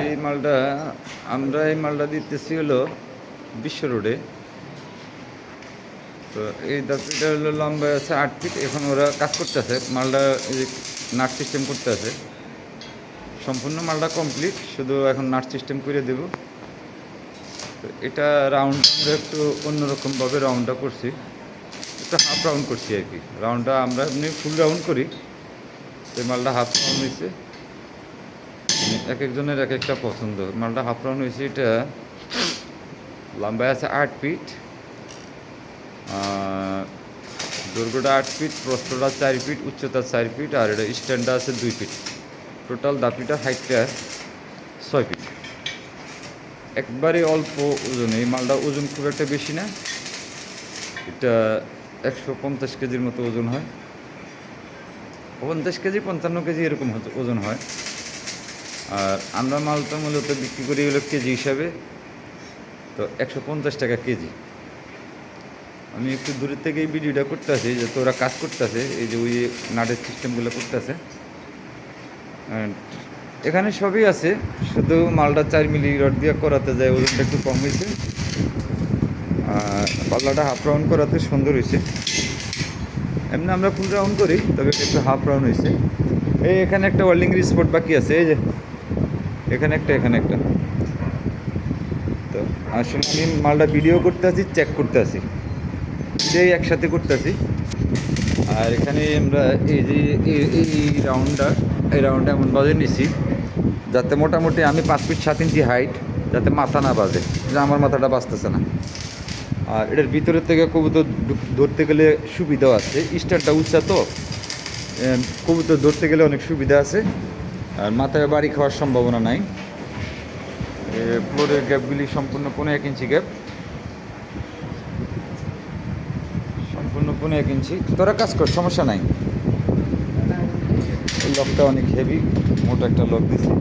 এই মালটা আমরা এই মালটা দিতেছি হলো বিশ্ব রোডে। তো এই দাপিটা হলো লম্বা আছে আট ফিট এখন ওরা কাজ করতেছে। মালটা নাট সিস্টেম করতে আছে সম্পূর্ণ মালটা কমপ্লিট শুধু এখন নাট সিস্টেম করে দেব। তো এটা রাউন্ড আমরা একটু অন্যরকমভাবে রাউন্ডটা করছি। একটু হাফ রাউন্ড করছি আর কি। রাউন্ডটা আমরা এমনি ফুল রাউন্ড করি। এই মালটা হাফ রাউন্ড হয়েছে এক একজনের এক একটা পছন্দ। মালটা হাফ রাউন্ড হয়েছে, এটা লম্বায় আছে আট ফিট দৈর্ঘ্যটা আট ফিট প্রস্তটা চার ফিট, উচ্চতা চার ফিট, আর এটা স্ট্যান্ডটা আছে দুই ফিট। টোটাল দাপিটার হাইটটা ছয় ফিট। একবারে অল্প ওজন, এই মালটা ওজন খুব একটা বেশি না। এটা একশো পঞ্চাশ কেজির মতো ওজন হয়। পঞ্চাশ কেজি, পঞ্চান্ন কেজি এরকম ওজন হয়। আর আমরা মাল তো মূলত বিক্রি করি হলো কেজি হিসাবে। তো একশো পঞ্চাশ টাকা কেজি। আমি একটু দূরের থেকে এই ভিডিওটা করতেছি, যে তোরা কাজ করতেছে, এই যে ওই নাটের সিস্টেমগুলো করতেছে। এখানে সবই আছে, শুধু মালটা চার মিলি রড দিয়ে করাতে যায় ওজনটা একটু কম হয়েছে। আর পাল্লাটা হাফ রাউন্ড করাতে সুন্দর হয়েছে। এমনি আমরা ফুল রাউন্ড করি, তবে একটু হাফ রাউন্ড হয়েছে। এই এখানে একটা ওয়েল্ডিং স্পট বাকি আছে, এই যে এখানে একটা এখানে একটা। তো আসলে আমি মালটা ভিডিও করতে আসি চেক করতে আসি। দুইটাই একসাথে করতে আসি। আর এখানে আমরা এই যে, এই- এই রাউন্ডটা এই রাউন্ডটা এমন বাজে নিছি, যাতে মোটামুটি আমি পাঁচ ফিট সাত ইঞ্চি হাইট যাতে মাথা না বাজে, যে আমার মাথাটা বাজতেছে না। আর এটার ভিতরের থেকে কবুতর ধরতে গেলে সুবিধাও আছে। স্টারটা উচ্চা তো কবুতর ধরতে গেলে অনেক সুবিধা আছে। আর মাথায় বাড়ি খাওয়ার সম্ভাবনা নাই। ফ্লোরের গ্যাপগুলি সম্পূর্ণ পনেরো এক ইঞ্চি গ্যাপ। সম্পূর্ণ পনেরো এক ইঞ্চি। তোরা কাজ কর, সমস্যা নাই। লকটা অনেক হেভি মোটা একটা লক দিছি।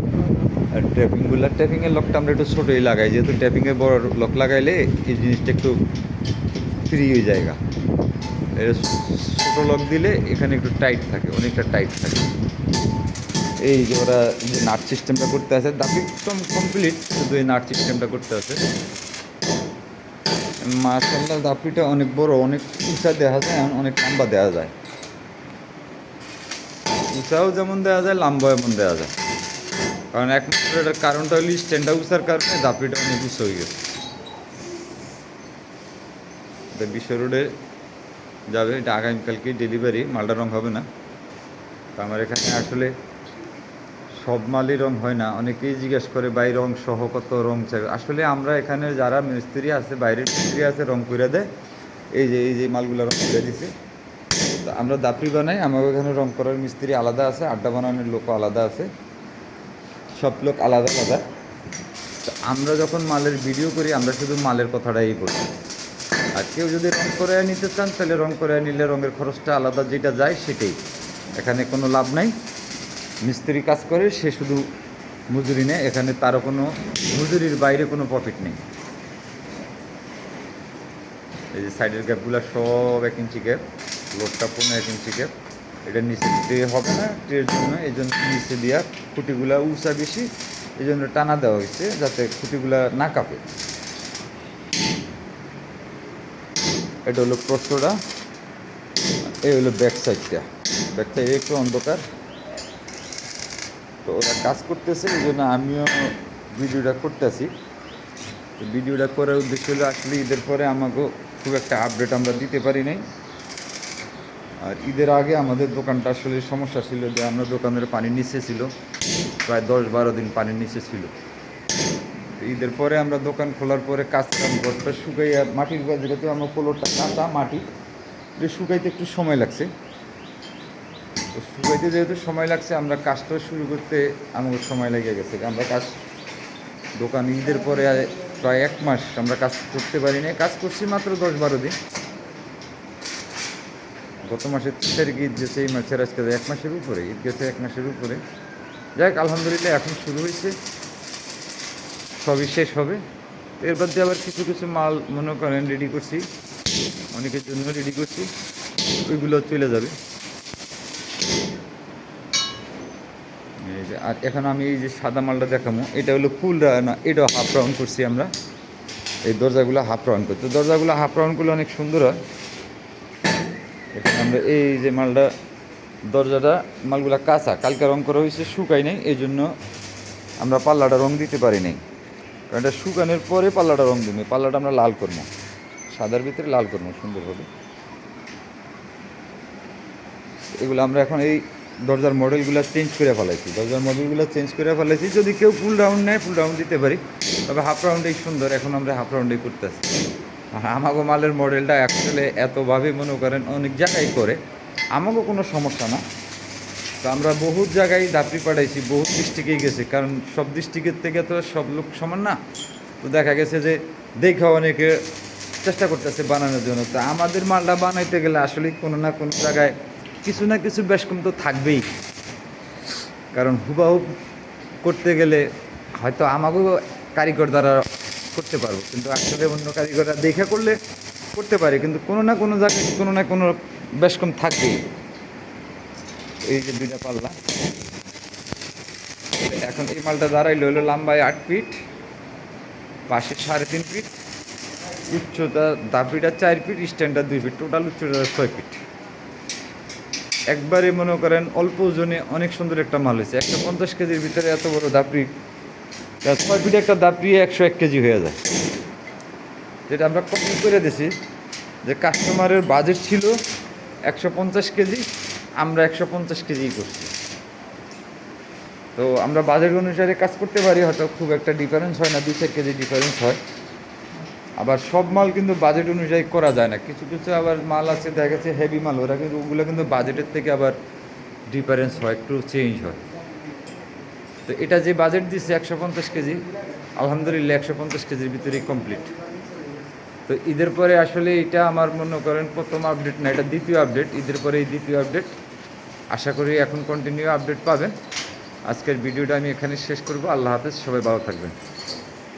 আর ট্যাপিংগুলো ট্যাপিংয়ের লকটা আমরা একটু ছোটোই লাগাই, যেহেতু ট্যাপিংয়ের বড় লক লাগাইলে এই জিনিসটা একটু ফ্রি হয়ে জায়গা এটা ছোটো লক দিলে এখানে একটু টাইট থাকে, অনেকটা টাইট থাকে। এই যে ওরা যে নাট সিস্টেমটা করতে আছে, দাবি কমপ্লিট শুধু এই নাট সিস্টেমটা করতে আছে। মার্শাল্লাহ দাপিটা অনেক বড়, অনেক উঁচা দেখা যায় অনেক লম্বা দেওয়া যায়। উঁচাও যেমন দেওয়া যায়, লম্বা এমন দেওয়া যায়। কারণ একমাত্র এটার কারণটা হলো স্ট্যান্ডটা উঁচার কারণে দাপিটা অনেক উঁচু হয়ে গেছে। বিশ্ব রোডে যাবে, এটা আগামীকালকে ডেলিভারি মালটা রং হবে না। তো আমার এখানে আসলে সব মালই রং হয় না। অনেকেই জিজ্ঞেস করে, ভাই, রং সহ কত রং চাই? আসলে আমরা এখানে যারা মিস্ত্রি আছে, বাইরের মিস্ত্রি আছে, রং করে দেয়। এই যে এই যে মালগুলো রং করে দিছে। আমরা দাপড়ি বানাই। আমার এখানে রং করার মিস্ত্রি আলাদা আছে, আড্ডা বানানোর লোক আলাদা আছে। সব লোক আলাদা আলাদা। তো আমরা যখন মালের ভিডিও করি, আমরা শুধু মালের কথাটাই বলি। আর কেউ যদি রং করে নিতে চান, তাহলে রং করে নিলে রঙের খরচটা আলাদা, যেটা যায় সেটাই। এখানে কোনো লাভ নাই। মিস্ত্রি কাজ করে, সে শুধু মজুরি নেয়। এখানে তারও কোনো মজুরির বাইরে কোনো প্রফিট নেই। এই যে সাইডের গ্যাপগুলো সব এক ইঞ্চি গ্যাপ লোডটা পনেরো এক ইঞ্চি গ্যাপ এটা নিচে দিতে হবে না ট্রের জন্য, এই জন্য নিচে দেওয়া খুঁটিগুলা উঁচা বেশি, এই জন্য টানা দেওয়া হয়েছে, যাতে খুঁটিগুলা না কাঁপে। এটা হলো প্রস্তটা এই হলো ব্যাক সাইডটা ব্যাক সাইডে একটু অন্ধকার। তো ওরা কাজ করতেছে, এই জন্য আমিও ভিডিওটা করতেছি। তো ভিডিওটা করার উদ্দেশ্য হলো আসলে ঈদের পরে আমাকেও খুব একটা আপডেট আমরা দিতে পারি নাই। আর ঈদের আগে আমাদের দোকানটা আসলে সমস্যা ছিল যে আমরা দোকানের পানির নিচে ছিল, প্রায় দশ বারো দিন পানির নিচে ছিল। তো ঈদের পরে আমরা দোকান খোলার পরে কাজ কাম ঘরটা শুকাইয়া, মাটির ঘর যেহেতু আমার পোলোরটা কাঁচা মাটি শুকাইতে একটু সময় লাগছে। তো শুকাইতে যেহেতু সময় লাগছে, আমরা কাজটা শুরু করতে আমাদের সময় লেগে গেছে। আমরা কাজ, দোকান ঈদের পরে প্রায় এক মাস আমরা কাজ করতে পারি না কাজ করছি মাত্র দশ বারো দিন। গত মাসের তিন তারিখ ঈদ গেছে, এই মাসের আজকে এক মাসের উপরে, ঈদ গেছে এক মাসের উপরে। যাই হোক, আলহামদুলিল্লাহ এখন শুরু হয়েছে। সবই শেষ হবে। এর দিয়ে আবার কিছু কিছু মাল মনে করেন রেডি করছি। অনেকের জন্য রেডি করছি। ওইগুলো চলে যাবে এই যে আর এখন আমি এই যে সাদা মালটা দেখাবো এটা হলো ফুল না এটা হাফ রাউন্ড করছি আমরা। এই দরজাগুলো হাফ রাউন্ড করতে দরজাগুলো হাফ রাউন্ড করলে অনেক সুন্দর হয়। এখানে আমরা এই যে মালটা, দরজাটা, মালগুলা কাঁচা। কালকে রং করা হয়েছে শুকাই নাই, এই জন্য আমরা পাল্লাটা রং দিতে পারি নাই। কারণ এটা শুকানোর পরে পাল্লাটা রং দিব পাল্লাটা আমরা লাল করব সাদার ভিতরে লাল করব সুন্দরভাবে। এগুলো আমরা এখন এই দরজার মডেলগুলো চেঞ্জ করে ফেলাইছি। দরজার মডেলগুলো চেঞ্জ করে ফেলাইছি। যদি কেউ ফুল রাউন্ড নেয় ফুল রাউন্ড দিতে পারি। তবে হাফ রাউন্ডেই সুন্দর, এখন আমরা হাফ রাউন্ডেই করতেছি। আর আমাগো মালের মডেলটা অ্যাকচুয়ালি এতভাবে মনে করেন অনেক জায়গায় করে, আমাগো কোনো সমস্যা না। তো আমরা বহুত জায়গায় দাপড়ি পাঠাইছি, বহুত ডিস্ট্রিক্টেই গেছে। কারণ সব ডিস্ট্রিক্টের থেকে তো সব লোক সমান না। তো দেখা গেছে যে দেখা অনেকে চেষ্টা করতেছে বানানোর জন্য। তো আমাদের মালটা বানাইতে গেলে আসলে কোনো না কোনো জায়গায় কিছু না কিছু বেশ কম তো থাকবেই। কারণ হুবাহুব করতে গেলে হয়তো আমাকেও কারিগর দ্বারা করতে পারব, কিন্তু আসলে অন্য কারিগররা দেখে করলে করতে পারে, কিন্তু কোনো না কোনো জায়গায় কোনো না কোনো বেশ কম থাকবেই। এই যে দুইটা পাল্লা। এখন এই মালটা দাঁড়াইলে হলো লম্বায় আট ফিট, পাশে সাড়ে তিন ফিট, উচ্চতা দাপিটা চার ফিট স্ট্যান্ডার দুই ফিট, টোটাল উচ্চতা ছয় ফিট। একবারে মনে করেন অল্প ওজনে অনেক সুন্দর একটা মাল হয়েছে। একশো পঞ্চাশ কেজির ভিতরে এত বড় দাপড়ি ছয় ফিট একটা দাপড়ি একশো এক কেজি হয়ে যায়। যেটা আমরা কম করে দিছি যে কাস্টমারের বাজেট ছিল একশো পঞ্চাশ কেজি, আমরা একশো পঞ্চাশ কেজিই করছি। তো আমরা বাজেট অনুসারে কাজ করতে পারি, হয়তো খুব একটা ডিফারেন্স হয় না দুই চার কেজি ডিফারেন্স হয়। আবার সব মাল কিন্তু বাজেট অনুযায়ী করা যায় না। কিছু কিছু আবার মাল আছে, দেখা গেছে হেভি মাল, ওরা কিন্তু, ওগুলো কিন্তু বাজেটের থেকে আবার ডিফারেন্স হয়, একটু চেঞ্জ হয়। তো এটা যে বাজেট দিচ্ছে একশো পঞ্চাশ কেজি, আলহামদুলিল্লাহ একশো পঞ্চাশ কেজির ভিতরেই কমপ্লিট তো ঈদের পরে আসলে এটা আমার মনে করেন প্রথম আপডেট না, এটা দ্বিতীয় আপডেট ঈদের পরে এই দ্বিতীয় আপডেট আশা করি এখন কন্টিনিউ আপডেট পাবেন। আজকের ভিডিওটা আমি এখানে শেষ করব। আল্লাহ হাফেজ, সবাই ভালো থাকবেন।